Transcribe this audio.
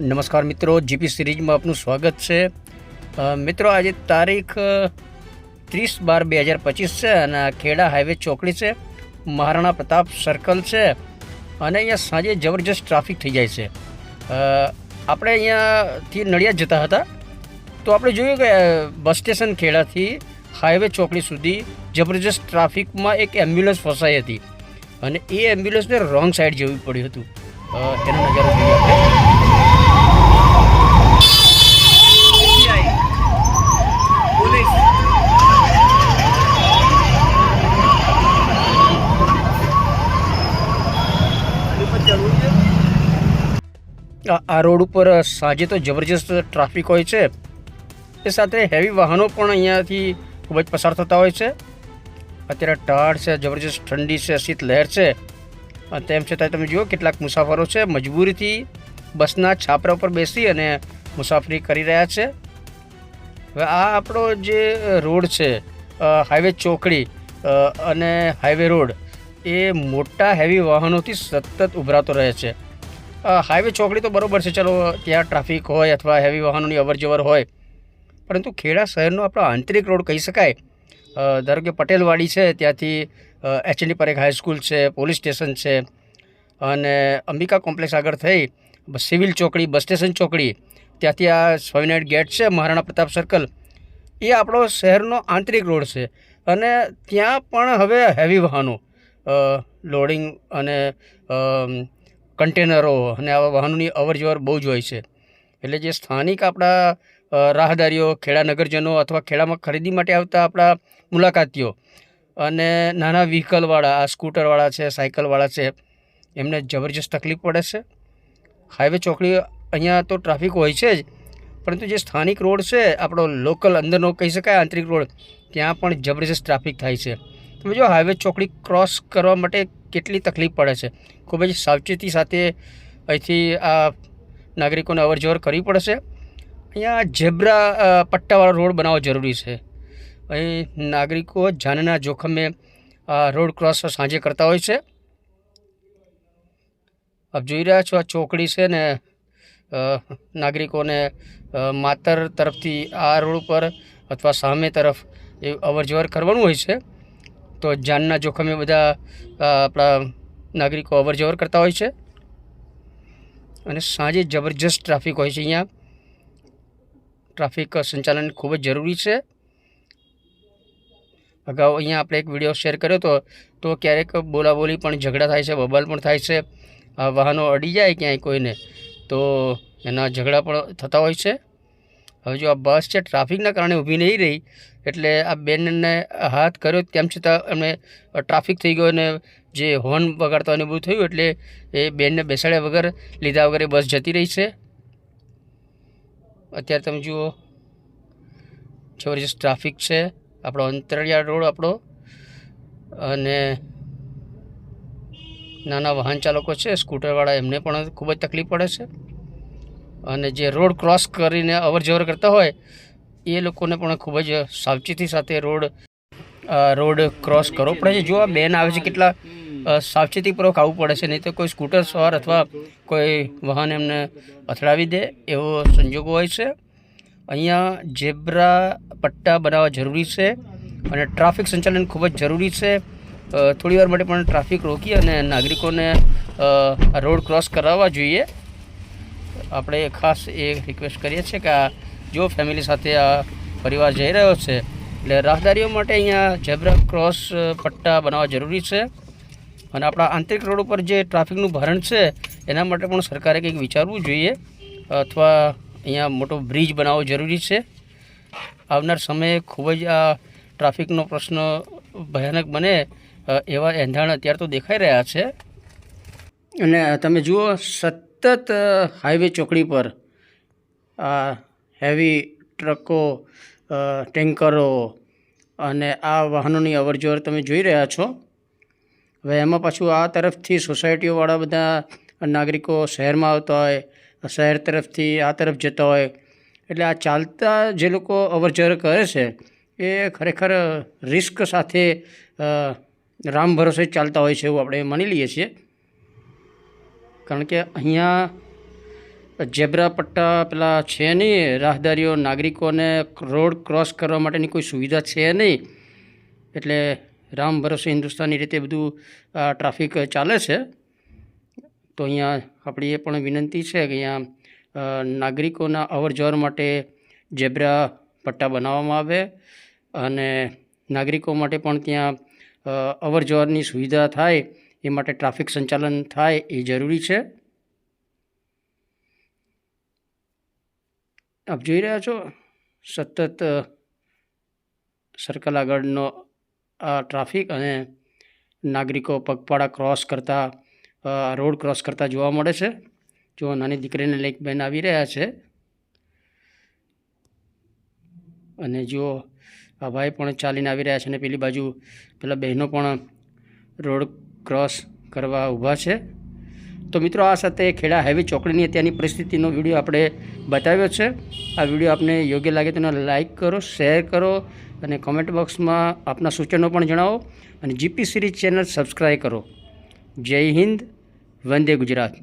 નમસ્કાર મિત્રો, જીપી સિરીઝમાં આપનું સ્વાગત છે. મિત્રો, આજે તારીખ ત્રીસ બાર બે હજાર પચીસ છે અને ખેડા હાઈવે ચોકડી છે. મહારાણા પ્રતાપ સર્કલ છે અને અહીંયા સાંજે જબરજસ્ત ટ્રાફિક થઈ જાય છે. આપણે અહીંયાથી નડિયાદ જતા હતા. તો આપણે જોયું કે બસ સ્ટેશન ખેડાથી હાઈવે ચોકડી સુધી જબરજસ્ત ટ્રાફિકમાં એક એમ્બ્યુલન્સ ફસાઈ હતી. અને એ એમ્બ્યુલન્સને રોંગ સાઈડ જવું પડ્યું હતું. એનો નજારો જોઈએ આપણે. આ રોડ ઉપર સાંજે તો જબરજસ્ત ટ્રાફિક હોય છે. એ સાથે હેવી વાહનો પણ અહીંયાથી ખૂબ જ પસાર થતા હોય છે. અત્યારે ટાઢ છે, જબરજસ્ત ઠંડી છે, શીત લહેર છે. તેમ છતાં તમે જુઓ કેટલાક મુસાફરો છે મજબૂરીથી બસના છાપરા ઉપર બેસી અને મુસાફરી કરી રહ્યા છે. હવે આ આપણો જે રોડ છે હાઈવે ચોકડી અને હાઈવે રોડ, એ મોટા હેવી વાહનોથી સતત ઉભરાતો રહે છે. હાઈવે ચોકડી તો બરાબર છે, ચલો, ત્યાં ટ્રાફિક હોય અથવા હેવી વાહનોની અવરજવર હોય. પરંતુ ખેડા શહેરનો આપણો આંતરિક રોડ કહી શકાય. ધારો કે પટેલવાડી છે, ત્યાંથી એચડી પર હાઈસ્કૂલ છે પોલીસ સ્ટેશન છે, અને અંબિકા કોમ્પ્લેક્સ આગળ થઈ સિવિલ ચોકડી, બસ સ્ટેશન ચોકડી, ત્યાંથી આ સ્વામિનારાયણ ગેટ છે, મહારાણા પ્રતાપ સર્કલ એ આપણો શહેરનો આંતરિક રોડ છે, અને ત્યાં પણ હવે હેવી વાહનો લોડિંગ અને કન્ટેનરો અને આવા વાહનોની અવરજવર બહુ જ હોય છે. એટલે જે સ્થાનિક આપણા રાહદારીઓ ખેડા નગરજનો અથવા ખેડામાં ખરીદી માટે આવતા આપણા મુલાકાતીઓ અને નાના વ્હીકલવાળા, આ સ્કૂટરવાળા છે, સાયકલવાળા છે, એમને જબરજસ્ત તકલીફ પડે છે. હાઈવે ચોકડી અહીંયા તો ટ્રાફિક હોય છે જ, પરંતુ જે સ્થાનિક રોડ છે, આપણો લોકલ અંદરનો કહી શકાય, આંતરિક રોડ, ત્યાં પણ જબરજસ્ત ટ્રાફિક થાય છે. તમે જો હાઈવે ચોકડી ક્રોસ કરવા માટે કેટલી તકલીફ પડે છે. ખૂબ જ સાવચેતી સાથે અહીંથી આ નાગરિકોને અવરજવર કરવી પડશે. અહીંયા ઝેબ્રા પટ્ટાવાળો રોડ બનાવવો જરૂરી છે. અહીં નાગરિકો જાનના જોખમે આ રોડ ક્રોસ સાંજે કરતા હોય છે. આપ જોઈ રહ્યા છો આ ચોકડી છે ને નાગરિકોને માતર તરફથી આ રોડ ઉપર અથવા સામે તરફ એ અવરજવર કરવાનું હોય છે. તો જાનના જોખમે બધા આપણા નાગરિકો અવરજવર કરતા હોય છે. અને સાંજે જબરજસ્ત ટ્રાફિક હોય છે અહીંયા. ટ્રાફિક સંચાલન ખૂબ જ જરૂરી છે. અગાઉ અહીંયા આપણે એક વીડિયો શેર કર્યો હતો, તો ક્યારેક બોલાબોલી પણ ઝઘડા થાય છે, બબાલ પણ થાય છે. વાહનો અડી જાય ક્યાંય કોઈને, તો એના ઝઘડા પણ થતા હોય છે. હવે જો આ બસ છે, ટ્રાફિકના કારણે ઊભી નહીં રહી, એટલે આ બેનને હાથ કર્યો તેમ છતાં એમને ટ્રાફિક થઈ ગયો અને જે હોર્ન વગાડતા હોય ને બધું થયું, એટલે એ બેનને બેસાડ્યા વગર લીધા વગર એ બસ જતી રહી છે. અત્યારે તમે જુઓ, જબરજસ્ત ટ્રાફિક છે, આપણો અંતરિયાળ રોડ આપણો, અને નાના વાહન ચાલકો છે, સ્કૂટરવાળા એમને પણ ખૂબ જ તકલીફ પડે છે. અને જે રોડ ક્રોસ કરીને અવર જવર કરતા હોય, એ લોકોને પણ ખૂબ જ સાવચેતી સાથે રોડ રોડ ક્રોસ કરવો પડે છે. જો આ બેન આવે છે, કેટલા સાવચેતીપૂર્વક આવવું પડે છે, નહીં તો કોઈ સ્કૂટર સવાર અથવા કોઈ વાહન એમને અથડાવી દે એવો સંજોગો હોય છે. અહીંયા ઝેબ્રા પટ્ટા બનાવવા જરૂરી છે અને ટ્રાફિક સંચાલન ખૂબ જ જરૂરી છે. થોડીવાર માટે પણ ટ્રાફિક રોકી અને નાગરિકોને રોડ ક્રોસ કરાવવા જોઈએ. આપણે ખાસ એ રિક્વેસ્ટ કરીએ છીએ કે આ જો ફેમિલી સાથે આ પરિવાર જઈ રહ્યો છે, એટલે રાહદારીઓ માટે અહીંયા ઝેબ્રા ક્રોસ પટ્ટા બનાવવા જરૂરી છે. અને આપણા આંતરિક રોડ ઉપર જે ટ્રાફિકનું ભરણ છે, એના માટે પણ સરકારે કંઈક વિચારવું જોઈએ. અથવા અહીંયા મોટો બ્રિજ બનાવવો જરૂરી છે. આવનાર સમયે ખૂબ જ આ ટ્રાફિકનો પ્રશ્ન ભયાનક બને એવા એંધાણ અત્યારે તો દેખાઈ રહ્યા છે. અને તમે જુઓ સતત હાઈવે ચોકડી પર આ હેવી ટ્રકો ટેન્કરો અને આ વાહનોની અવરજવર તમે જોઈ રહ્યા છો. હવે એમાં પાછું આ તરફથી સોસાયટીઓવાળા બધા નાગરિકો શહેરમાં આવતા હોય, શહેર તરફથી આ તરફ જતા હોય, એટલે આ ચાલતા જે લોકો અવરજવર કરે છે, એ ખરેખર રિસ્ક સાથે રામ ભરોસે ચાલતા હોય છે એવું આપણે માની લઈએ છીએ. કારણ કે અહીંયા જેબ્રા પટ્ટા પેલા છે નહીં, રાહદારીઓ નાગરિકોને રોડ ક્રોસ કરવા માટેની કોઈ સુવિધા છે નહીં. એટલે રામ ભરોસે હિન્દુસ્તાની રીતે બધું ટ્રાફિક ચાલે છે. તો અહીંયા આપણી એ પણ વિનંતી છે કે અહીંયા નાગરિકોના અવર જવર માટે જેબ્રા પટ્ટા બનાવવામાં આવે અને નાગરિકો માટે પણ ત્યાં અવર જવરની સુવિધા થાય. એ માટે ટ્રાફિક સંચાલન થાય એ જરૂરી છે. આપ જોઈ રહ્યા છો? સતત સર્કલ આગળનો આ ટ્રાફિક અને નાગરિકો પગપાળા ક્રોસ કરતા રોડ ક્રોસ કરતા જોવા મળે છે. જો નાની દીકરીને લઈ બેન આવી રહ્યા છે. અને જો આ ભાઈ પણ ચાલીને આવી રહ્યા છે અને પેલી બાજુ પેલા બહેનો પણ રોડ ક્રોસ કરવા ઊભા છે. તો મિત્રો, આ સાથે ખેડા હાઈવે ચોકડીની અત્યારની પરિસ્થિતિનો વીડિયો આપણે બતાવ્યો છે. આ વીડિયો આપને યોગ્ય લાગે તો લાઇક કરો શેર કરો અને કોમેન્ટ બોક્સમાં આપના સૂચનો પણ જણાવો અને જીપી સિરીઝ ચેનલ સબસ્ક્રાઈબ કરો. જય હિન્દ, વંદે ગુજરાત.